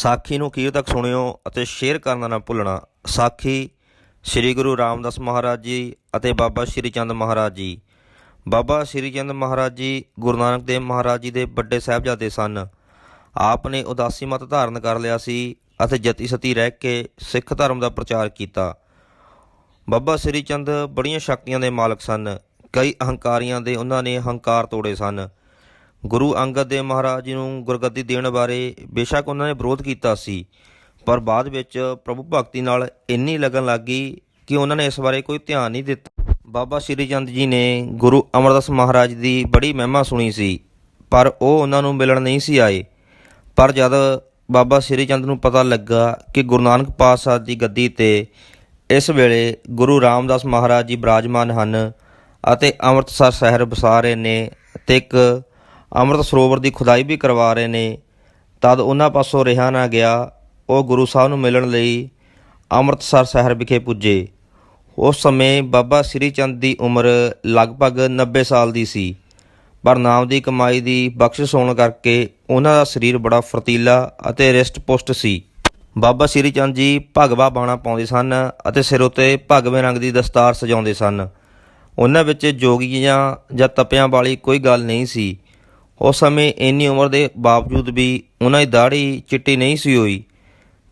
ਸਾਖੀ ਨੂੰ ਅਖੀਰ ਤੱਕ ਸੁਣਿਓ ਅਤੇ ਸ਼ੇਅਰ ਕਰਨਾ ਨਾ ਭੁੱਲਣਾ। ਸਾਖੀ ਸ੍ਰੀ ਗੁਰੂ ਰਾਮਦਾਸ ਮਹਾਰਾਜ ਜੀ ਅਤੇ ਬਾਬਾ ਸ਼੍ਰੀ ਚੰਦ ਮਹਾਰਾਜ ਜੀ। ਬਾਬਾ ਸ਼੍ਰੀ ਚੰਦ ਮਹਾਰਾਜ ਜੀ ਗੁਰੂ ਨਾਨਕ ਦੇਵ ਮਹਾਰਾਜ ਜੀ ਦੇ ਵੱਡੇ ਸਾਹਿਬਜ਼ਾਦੇ ਸਨ। ਆਪ ਨੇ ਉਦਾਸੀ ਮਤ ਧਾਰਨ ਕਰ ਲਿਆ ਸੀ ਅਤੇ ਜਤੀ ਸਤੀ ਰਹਿ ਕੇ ਸਿੱਖ ਧਰਮ ਦਾ ਪ੍ਰਚਾਰ ਕੀਤਾ। ਬਾਬਾ ਸ੍ਰੀ ਚੰਦ ਬੜੀਆਂ ਸ਼ਕਤੀਆਂ ਦੇ ਮਾਲਕ ਸਨ। ਕਈ ਅਹੰਕਾਰੀਆਂ ਦੇ ਉਹਨਾਂ ਨੇ ਹੰਕਾਰ ਤੋੜੇ ਸਨ। ਗੁਰੂ ਅੰਗਦ ਦੇਵ ਮਹਾਰਾਜ ਜੀ ਨੂੰ ਗੁਰਗੱਦੀ ਦੇਣ ਬਾਰੇ ਬੇਸ਼ੱਕ ਉਹਨਾਂ ਨੇ ਵਿਰੋਧ ਕੀਤਾ ਸੀ, ਪਰ ਬਾਅਦ ਵਿੱਚ ਪ੍ਰਭੂ ਭਗਤੀ ਨਾਲ ਇੰਨੀ ਲੱਗਣ ਲੱਗੀ ਕਿ ਉਹਨਾਂ ਨੇ ਇਸ ਬਾਰੇ ਕੋਈ ਧਿਆਨ ਨਹੀਂ ਦਿੱਤਾ। ਬਾਬਾ ਸ੍ਰੀ ਚੰਦ ਜੀ ਨੇ ਗੁਰੂ ਅਮਰਦਾਸ ਮਹਾਰਾਜ ਦੀ ਬੜੀ ਮਹਿਮਾ ਸੁਣੀ ਸੀ, ਪਰ ਉਹ ਉਹਨਾਂ ਨੂੰ ਮਿਲਣ ਨਹੀਂ ਸੀ ਆਏ। ਪਰ ਜਦ ਬਾਬਾ ਸ੍ਰੀ ਚੰਦ ਨੂੰ ਪਤਾ ਲੱਗਾ ਕਿ ਗੁਰੂ ਨਾਨਕ ਪਾਤਸ਼ਾਹ ਦੀ ਗੱਦੀ ਤੇ ਇਸ ਵੇਲੇ ਗੁਰੂ ਰਾਮਦਾਸ ਮਹਾਰਾਜ ਜੀ ਬਿਰਾਜਮਾਨ ਹਨ ਅਤੇ ਅੰਮ੍ਰਿਤਸਰ ਸ਼ਹਿਰ ਵਸਾ ਰਹੇ ਨੇ, ਤੇ ਇੱਕ ਅੰਮ੍ਰਿਤ ਸਰੋਵਰ ਦੀ ਖੁਦਾਈ ਵੀ ਕਰਵਾ ਰਹੇ ਨੇ। ਤਦ ਉਹਨਾਂ ਪਾਸੋਂ ਰਿਹਾ ਨਾ ਗਿਆ। ਉਹ ਗੁਰੂ ਸਾਹਿਬ ਨੂੰ ਮਿਲਣ ਲਈ ਅੰਮ੍ਰਿਤਸਰ ਸ਼ਹਿਰ ਵਿਖੇ ਪੁੱਜੇ। ਉਸ ਸਮੇਂ ਬਾਬਾ ਸ੍ਰੀ ਚੰਦ ਦੀ ਉਮਰ ਲਗਭਗ 90 ਸਾਲ ਦੀ ਸੀ। ਪਰ ਨਾਮ ਦੀ ਕਮਾਈ ਦੀ ਬਖਸ਼ਿਸ਼ ਹੋਣ ਕਰਕੇ ਉਹਨਾਂ ਦਾ ਸਰੀਰ ਬੜਾ ਫਰਤੀਲਾ ਅਤੇ ਰਿਸ਼ਟ-ਪੁਸ਼ਟ ਸੀ। ਬਾਬਾ ਸ੍ਰੀ ਚੰਦ ਜੀ ਭਗਵਾ ਬਾਣਾ ਪਾਉਂਦੇ ਸਨ ਅਤੇ ਸਿਰ ਉਤੇ ਭਗਵੇਂ ਰੰਗ ਦੀ ਦਸਤਾਰ ਸਜਾਉਂਦੇ ਸਨ। ਉਹਨਾਂ ਵਿੱਚ ਜੋਗੀਆਂ ਜਾਂ ਤਪਿਆਂ ਵਾਲੀ ਕੋਈ ਗੱਲ ਨਹੀਂ ਸੀ। ਉਸ ਸਮੇਂ ਇੰਨੀ ਉਮਰ ਦੇ ਬਾਵਜੂਦ ਵੀ ਉਹਨਾਂ ਦੀ ਦਾੜ੍ਹੀ ਚਿੱਟੀ ਨਹੀਂ ਸੀ ਹੋਈ।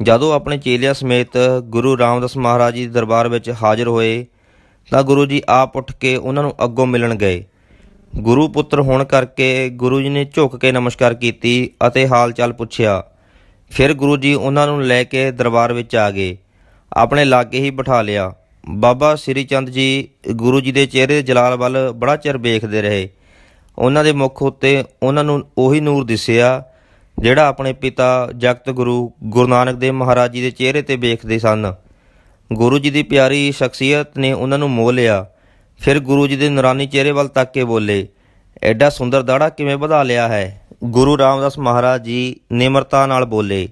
ਜਦੋਂ ਆਪਣੇ ਚੇਲਿਆਂ ਸਮੇਤ ਗੁਰੂ ਰਾਮਦਾਸ ਮਹਾਰਾਜ ਜੀ ਦੇ ਦਰਬਾਰ ਵਿੱਚ ਹਾਜ਼ਰ ਹੋਏ, ਤਾਂ ਗੁਰੂ ਜੀ ਆਪ ਉੱਠ ਕੇ ਉਹਨਾਂ ਨੂੰ ਅੱਗੋਂ ਮਿਲਣ ਗਏ। ਗੁਰੂ ਪੁੱਤਰ ਹੋਣ ਕਰਕੇ ਗੁਰੂ ਜੀ ਨੇ ਝੁੱਕ ਕੇ ਨਮਸਕਾਰ ਕੀਤੀ ਅਤੇ ਹਾਲ ਚਾਲ ਪੁੱਛਿਆ। ਫਿਰ ਗੁਰੂ ਜੀ ਉਹਨਾਂ ਨੂੰ ਲੈ ਕੇ ਦਰਬਾਰ ਵਿੱਚ ਆ ਗਏ। ਆਪਣੇ ਲਾਗੇ ਹੀ ਬਿਠਾ ਲਿਆ। ਬਾਬਾ ਸ੍ਰੀ ਚੰਦ ਜੀ ਗੁਰੂ ਜੀ ਦੇ ਚਿਹਰੇ ਦੇ ਜਲਾਲ ਵੱਲ ਬੜਾ ਚਿਰ ਵੇਖਦੇ ਰਹੇ। ਉਹਨਾਂ ਦੇ ਮੁਖ ਉੱਤੇ ਉਹਨਾਂ ਨੂੰ ਉਹੀ ਨੂਰ ਦਿਸਿਆ ਜਿਹੜਾ ਆਪਣੇ ਪਿਤਾ ਜਗਤ ਗੁਰੂ ਗੁਰੂ ਨਾਨਕ ਦੇਵ ਮਹਾਰਾਜ ਜੀ ਦੇ ਚਿਹਰੇ ਤੇ ਵੇਖਦੇ ਸਨ। ਗੁਰੂ ਜੀ ਦੀ ਪਿਆਰੀ ਸ਼ਖਸੀਅਤ ਨੇ ਉਹਨਾਂ ਨੂੰ ਮੋਹ ਲਿਆ। ਫਿਰ ਗੁਰੂ ਜੀ ਦੇ ਨਰਾਨੀ ਚਿਹਰੇ ਵੱਲ ਤੱਕ ਕੇ ਬੋਲੇ, ਐਡਾ ਸੁੰਦਰ ਦਾੜਾ ਕਿਵੇਂ ਵਧਾ ਲਿਆ ਹੈ? ਗੁਰੂ ਰਾਮਦਾਸ ਮਹਾਰਾਜ ਜੀ ਨਿਮਰਤਾ ਨਾਲ ਬੋਲੇ,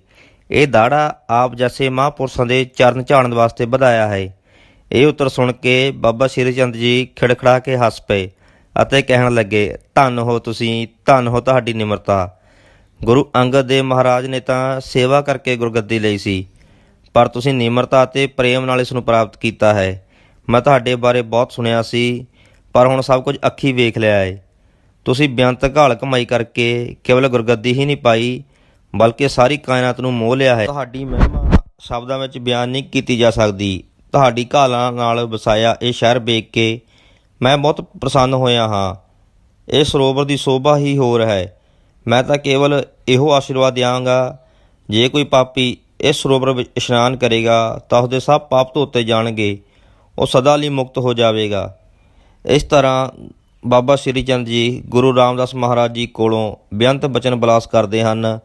ਇਹ ਦਾੜਾ ਆਪ ਜੈਸੇ ਮਹਾਂਪੁਰਸ਼ਾਂ ਦੇ ਚਰਨ ਝਾੜਨ ਵਾਸਤੇ ਵਧਾਇਆ ਹੈ। ਇਹ ਉੱਤਰ ਸੁਣ ਕੇ ਬਾਬਾ ਸ਼੍ਰੀ ਚੰਦ ਜੀ ਖਿੜਖੜਾ ਕੇ ਹੱਸ ਪਏ। ਅਤੇ ਕਹਿਣ ਲੱਗੇ, ਧੰਨ ਹੋ ਤੁਸੀਂ, ਧੰਨ ਹੋ ਤੁਹਾਡੀ ਨਿਮਰਤਾ। ਗੁਰੂ ਅੰਗਦ ਦੇਵ ਮਹਾਰਾਜ ਨੇ ਤਾਂ ਸੇਵਾ ਕਰਕੇ ਗੁਰਗੱਦੀ ਲਈ ਸੀ, ਪਰ ਤੁਸੀਂ ਨਿਮਰਤਾ ਅਤੇ ਪ੍ਰੇਮ ਨਾਲ ਇਸ ਨੂੰ ਪ੍ਰਾਪਤ ਕੀਤਾ ਹੈ। ਮੈਂ ਤੁਹਾਡੇ ਬਾਰੇ ਬਹੁਤ ਸੁਣਿਆ ਸੀ, ਪਰ ਹੁਣ ਸਭ ਕੁਝ ਅੱਖੀ ਵੇਖ ਲਿਆ ਹੈ ਤੁਸੀਂ ਬੇਅੰਤ ਘਾਲ ਕਮਾਈ ਕਰਕੇ ਕੇਵਲ ਗੁਰਗੱਦੀ ਹੀ ਨਹੀਂ ਪਾਈ, ਬਲਕਿ ਸਾਰੀ ਕਾਇਨਾਤ ਨੂੰ ਮੋਹ ਲਿਆ ਹੈ। ਤੁਹਾਡੀ ਮਹਿਮਾ ਸ਼ਬਦਾਂ ਵਿੱਚ ਬਿਆਨ ਨਹੀਂ ਕੀਤੀ ਜਾ ਸਕਦੀ। ਤੁਹਾਡੀ ਘਾਲਾਂ ਨਾਲ ਵਸਾਇਆ ਇਹ ਸ਼ਹਿਰ ਵੇਖ ਕੇ ਮੈਂ ਬਹੁਤ ਪ੍ਰਸੰਨ ਹੋਇਆ ਹਾਂ। ਇਹ ਸਰੋਵਰ ਦੀ ਸ਼ੋਭਾ ਹੀ ਹੋਰ ਹੈ। ਮੈਂ ਤਾਂ ਕੇਵਲ ਇਹੋ ਆਸ਼ੀਰਵਾਦ ਦਿਆਂਗਾ। ਜੇ ਕੋਈ ਪਾਪੀ ਇਸ ਸਰੋਵਰ ਵਿੱਚ ਇਸ਼ਨਾਨ ਕਰੇਗਾ, ਤਾਂ ਉਸਦੇ ਸਭ ਪਾਪ ਧੋਤੇ ਜਾਣਗੇ। ਉਹ ਸਦਾ ਲਈ ਮੁਕਤ ਹੋ ਜਾਵੇਗਾ। ਇਸ ਤਰ੍ਹਾਂ ਬਾਬਾ ਸ਼੍ਰੀ ਚੰਦ ਜੀ ਗੁਰੂ ਰਾਮਦਾਸ ਮਹਾਰਾਜ ਜੀ ਕੋਲੋਂ ਬੇਅੰਤ ਬਚਨ ਬਲਾਸ ਕਰਦੇ ਹਨ।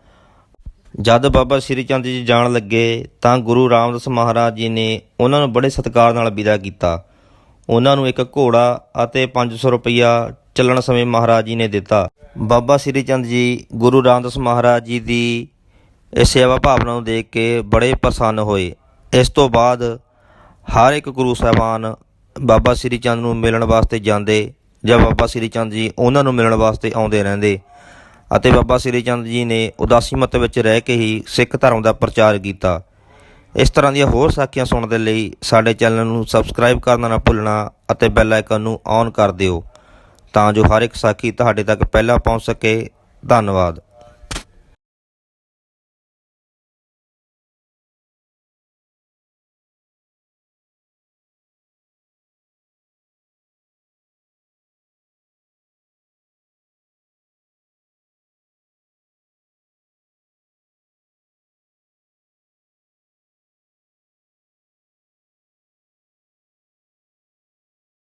ਜਦ ਬਾਬਾ ਸ਼੍ਰੀ ਚੰਦ ਜੀ ਜਾਣ ਲੱਗੇ, ਤਾਂ ਗੁਰੂ ਰਾਮਦਾਸ ਮਹਾਰਾਜ ਜੀ ਨੇ ਉਹਨਾਂ ਨੂੰ ਬੜੇ ਸਤਿਕਾਰ ਨਾਲ ਵਿਦਾ ਕੀਤਾ। ਉਹਨਾਂ ਨੂੰ ਇੱਕ ਘੋੜਾ ਅਤੇ 500 ਰੁਪਇਆ ਚੱਲਣ ਸਮੇਂ ਮਹਾਰਾਜ ਜੀ ਨੇ ਦਿੱਤਾ। ਬਾਬਾ ਸ਼੍ਰੀ ਚੰਦ ਜੀ, ਗੁਰੂ ਰਾਮਦਾਸ ਮਹਾਰਾਜ ਜੀ ਦੀ ਇਸ ਸੇਵਾ ਭਾਵਨਾ ਨੂੰ ਦੇਖ ਕੇ ਬੜੇ ਪ੍ਰਸੰਨ ਹੋਏ। ਇਸ ਤੋਂ ਬਾਅਦ ਹਰ ਇੱਕ ਗੁਰੂ ਸਾਹਿਬਾਨ ਬਾਬਾ ਸ਼੍ਰੀ ਚੰਦ ਨੂੰ ਮਿਲਣ ਵਾਸਤੇ ਜਾਂਦੇ ਜਾਂ ਬਾਬਾ ਸ਼੍ਰੀ ਚੰਦ ਜੀ ਉਹਨਾਂ ਨੂੰ ਮਿਲਣ ਵਾਸਤੇ ਆਉਂਦੇ ਰਹਿੰਦੇ। ਅਤੇ ਬਾਬਾ ਸ਼੍ਰੀ ਚੰਦ ਜੀ ਨੇ ਉਦਾਸੀ ਮਤ ਵਿੱਚ ਰਹਿ ਕੇ ਹੀ ਸਿੱਖ ਧਰਮ ਦਾ ਪ੍ਰਚਾਰ ਕੀਤਾ। ਇਸ ਤਰ੍ਹਾਂ ਦੀਆਂ ਹੋਰ ਸਾਖੀਆਂ ਸੁਣਨ ਦੇ ਲਈ ਸਾਡੇ ਚੈਨਲ ਨੂੰ ਸਬਸਕ੍ਰਾਈਬ ਕਰਨਾ ਨਾ ਭੁੱਲਣਾ ਅਤੇ ਬੈਲ ਆਈਕਨ ਨੂੰ ਔਨ ਕਰ ਦਿਓ, ਤਾਂ ਜੋ ਹਰ ਇੱਕ ਸਾਖੀ ਤੁਹਾਡੇ ਤੱਕ ਪਹਿਲਾਂ ਪਹੁੰਚ ਸਕੇ। ਧੰਨਵਾਦ।